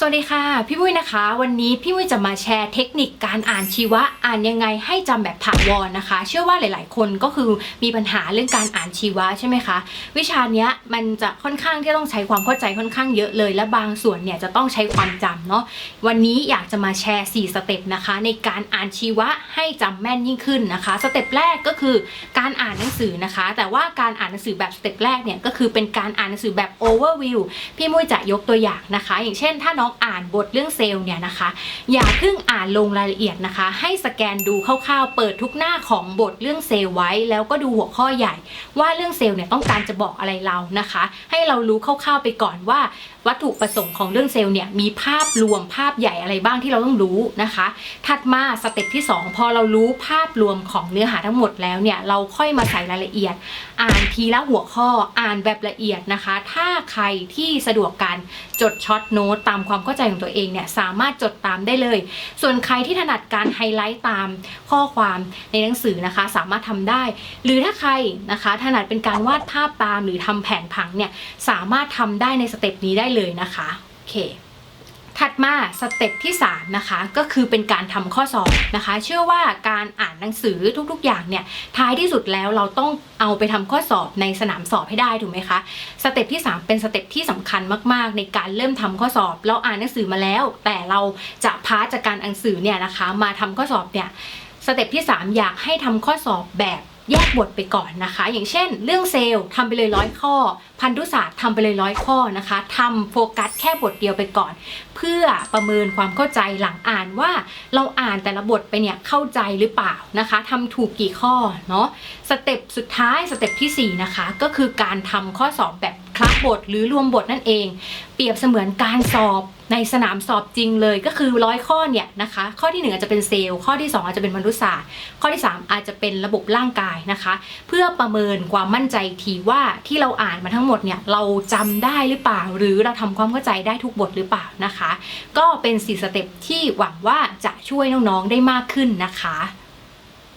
สวัสดีค่ะ พี่มุ้ยนะคะ วันนี้พี่มุ้ยจะมาแชร์เทคนิคการอ่านชีวะอ่านยังไงให้จำแบบถาวรนะคะ เชื่อว่าหลาย ๆ คนก็คือมีปัญหาเรื่องการอ่านชีวะใช่ไหมคะ วิชาเนี้ยมันจะค่อนข้างที่ต้องใช้ความเข้าใจค่อนข้างเยอะเลย และบางส่วนเนี่ยจะต้องใช้ความจำเนาะวันนี้อยากจะมาแชร์ 4 สเต็ปนะคะ ในการอ่านชีวะให้จำแม่นยิ่งขึ้นนะคะ สเต็ปแรกก็คือการอ่านหนังสือนะคะ แต่ว่าการอ่านหนังสือแบบสเต็ปแรกเนี่ยก็คือเป็นการอ่านหนังสือแบบ overview พี่มุ้ยจะยกตัวอย่างนะคะ อย่างเช่นถ้าน้ององอ่านบทเรื่องเซลล์เนี่ยนะคะ อย่าเพิ่งอ่านลงรายละเอียดนะคะ ให้สแกนดูคร่าวๆ เปิดทุกหน้าของบทเรื่องเซลล์ไว้ แล้วก็ดูหัวข้อใหญ่ ว่าเรื่องเซลล์เนี่ยต้องการจะบอกอะไรเรานะคะ ให้เรารู้คร่าวๆไปก่อนว่า วัตถุประสงค์ของเรื่องเซลล์เนี่ยมีภาพรวมภาพใหญ่อะไรบ้างที่เราต้องรู้นะคะ ถัดมาสเต็ปที่ 2 พอเรารู้ภาพรวมของเนื้อหาทั้งหมดแล้วเนี่ยเราค่อยมาใส่รายละเอียด อ่านทีละหัวข้ออ่านแบบละเอียดนะคะ ถ้าใครที่สะดวกการจดช็อตโน้ตตามความเข้าใจของตัวเองเนี่ยสามารถจดตามได้เลย ส่วนใครที่ถนัดการไฮไลท์ตามข้อความในหนังสือนะคะ สามารถทำได้ หรือถ้าใครนะคะถนัดเป็นการวาดภาพตามหรือทำแผนผังเนี่ยสามารถทำได้ในสเต็ปนี้ได้เลยเลยนะคะโอเคถัดมาสเต็ปที่3นะคะก็คือเป็นการทำข้อสอบนะคะ เชื่อว่าการอ่านหนังสือทุกๆ อย่างเนี่ยท้ายที่สุดแล้วเราต้องเอาไปทำข้อสอบในสนามสอบให้ได้ถูกไหมคะสเต็ปที่ 3 เป็นสเต็ปที่สำคัญมากๆ ในการเริ่มทำข้อสอบ เราอ่านหนังสือมาแล้ว แต่เราจะพาจากการอ่านหนังสือเนี่ยนะคะ มาทำข้อสอบเนี่ยสเต็ปที่ 3 อยากให้ทำข้อสอบแบบ แยกบทไปก่อนนะคะ อย่างเช่น เรื่องเซลล์ทำไปเลยร้อยข้อ พันธุศาสตร์ทำไปเลยร้อยข้อนะคะทำโฟกัสแค่บทเดียวไปก่อน เพื่อประเมินความเข้าใจหลังอ่านว่าเราอ่านแต่ละบทไปเนี่ยเข้าใจหรือเปล่านะคะทำถูกกี่ข้อเนาะสเต็ปสุดท้ายสเต็ปทีสี่4 นะคะ ก็คือการทำข้อสอบแบบคลับบทหรือรวมบทนั่นเอง เปรียบเสมือนการสอบในสนามสอบจริงเลยก็คือร้อยข้อเนี่ยนะคะ ข้อที่ 1 อาจจะเป็นเซลล์ ข้อที่ 2 อาจจะเป็นมนุษยศาสตร์ ข้อที่ 3 อาจจะเป็นระบบร่างกายนะคะ เพื่อประเมินความมั่นใจอีกทีว่าที่เราอ่านมาทั้งหมดเนี่ยเราจำได้หรือเปล่า หรือเราทำความเข้าใจได้ทุกบทหรือเปล่านะคะก็เป็น4สเต็ปที่หวังว่าจะช่วยน้องๆได้มากขึ้นนะคะ